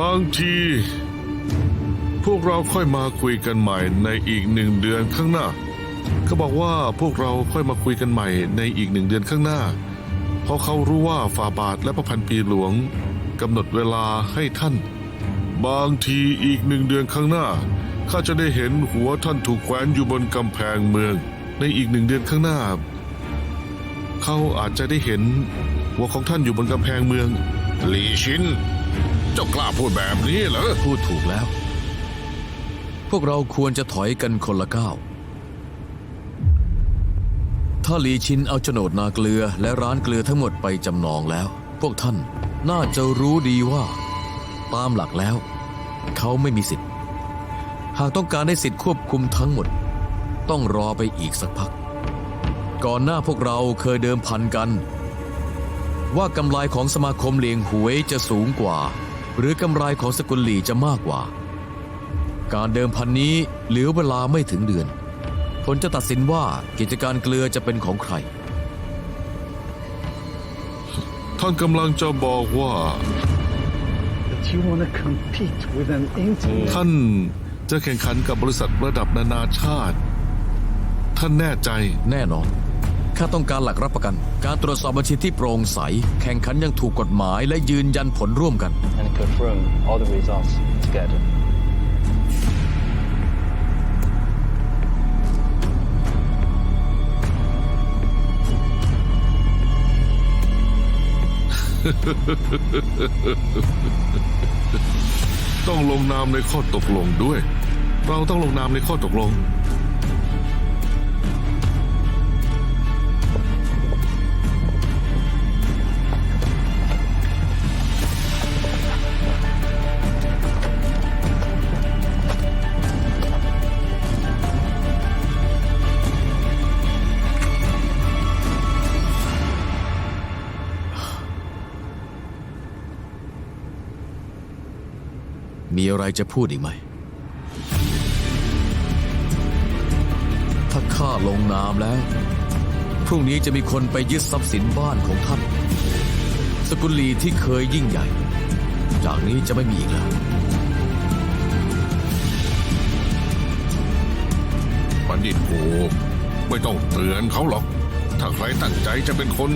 บางที พวกเราค่อยมาคุยกันใหม่ในอีกหนึ่งเดือนข้างหน้า เขาบอกว่าพวกเราค่อยมาคุยกันใหม่ในอีกหนึ่งเดือนข้างหน้า เพราะเขารู้ว่าฝ่าบาทและพระพันปีหลวงกำหนดเวลาให้ท่าน บางทีอีกหนึ่งเดือนข้างหน้าข้าจะได้เห็นหัวท่านถูกแขวนอยู่บนกำแพงเมือง ในอีกหนึ่งเดือนข้างหน้า เขาอาจจะได้เห็นหัวของท่านอยู่บนกำแพงเมืองหลีชิน เจ้ากล้าพูดแบบนี้เหรอ พูดถูกแล้ว พวกเราควรจะถอยกันคนละก้าว ถ้าหลีชินเอาโฉนดนาเกลือและร้านเกลือทั้งหมดไปจำนองแล้ว พวกท่านน่าจะรู้ดีว่า ตามหลักแล้ว เขาไม่มีสิทธิ์ หากต้องการได้สิทธิ์ควบคุมทั้งหมด ต้องรอไปอีกสักพัก ก่อนหน้าพวกเราเคยเดิมพันกัน ว่ากำไรของสมาคมเลียงหวยจะสูงกว่า หรือกำไรของสกุลหลีจะมากกว่า การเดิมพันนี้เหลือเวลาไม่ถึงเดือน ผลจะตัดสินว่ากิจการเกลือจะเป็นของใคร ท่านกำลังจะบอกว่า That you want to compete with an internet ท่านจะแข่งขันกับบริษัทระดับนานาชาติ ท่านแน่ใจ แน่นอน ข้าต้องการหลักรับประกัน การตรวจสอบบัญชีที่โปร่งใส แข่งขันอยังถูกกฎหมายและยืนยันผลร่วมกัน and confirm all the results together. ต้องลงนามในข้อตกลงด้วย เราต้องลงนามในข้อตกลง มีอะไรจะพูดอีกไหม ถ้าข้าลงนามแล้ว พรุ่งนี้จะมีคนไปยึดทรัพย์สินบ้านของท่าน สกุลลีที่เคยยิ่งใหญ่ จากนี้จะไม่มีอีกแล้วบัณฑิตโกไม่ต้องเตือนเขาหรอก ถ้าใครตั้งใจจะเป็นคน